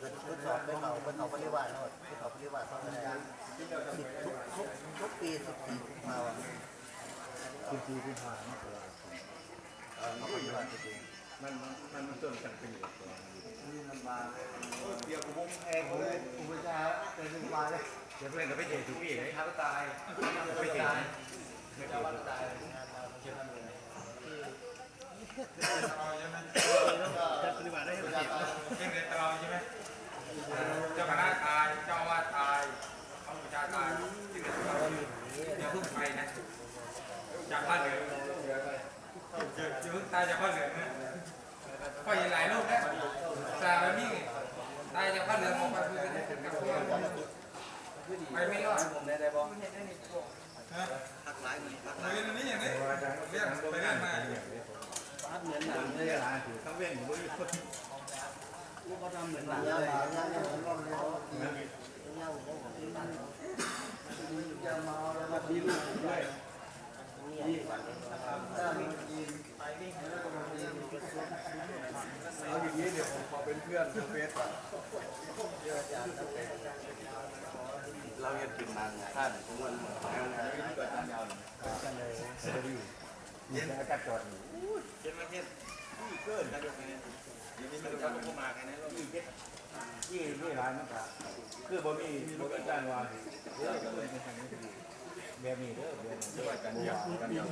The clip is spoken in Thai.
ก็ทดสอบเป็นเขาเป็นเขาปริวาสโนดเป็นเขาปริวาสเขาอะไรสิบทุกทุกทุกปีสิบสี่มาวันสิบสี่กุมภาพันธ์เขาปริวาสจริงมันมันมันจนกันเป็นอยู่ตัวนี่ลำบาเดี๋ยวกูวงแพงเลยกูไม่ใช่เป็นลำบากเลยเดี๋ยวเพื่อนจะไปเจอทุกปีเลยถ้าก็ตายก็ตายไม่ตายไม่ตาย อย่าเพิ่งไปนะจากบ้านเหลืองอย่าเพิ่งตายจากบ้านเหลืองนะก็ยังหลายลูกนะตายแบบนี้ตายจากบ้านเหลืองออกไปเพื่อนกับพื่อนไปไม่รอดได้ได้บ้างพักหลายมันพักหลายเรียนนี้อย่างนี้เรียนไปเรียนมาพักเหมือนหนังเลยเวลาถือทั้งเว้นอยู่บนคนลูกเขาทำเหมือนหนังเลยยังยังผมก็เลยยังยังผมก็จะมาแล้วก็ มีลูกด้วยนี่ถ้ามีไปวิ่งแล้วก็มากินเอาอย่างนี้เดี๋ยวผมขอเป็นเพื่อนเฟสก่อนเราจะกินมันท่านมวานงานที่เกิดขึ้นยาวกันเลยจะเย็นอากาศจอดเจ็ดประเทศที่เกิดกันอยู่ไงยังมีมันจะเข้ามาไงนะเรเจ็ดยี่ยี่ร้านมันก็คือบ่มีบ่มีการวางเออก็เลยเป็นทางนี้ แบบนี้เด้อแบบนี้ด้วยกันยาวกันยาว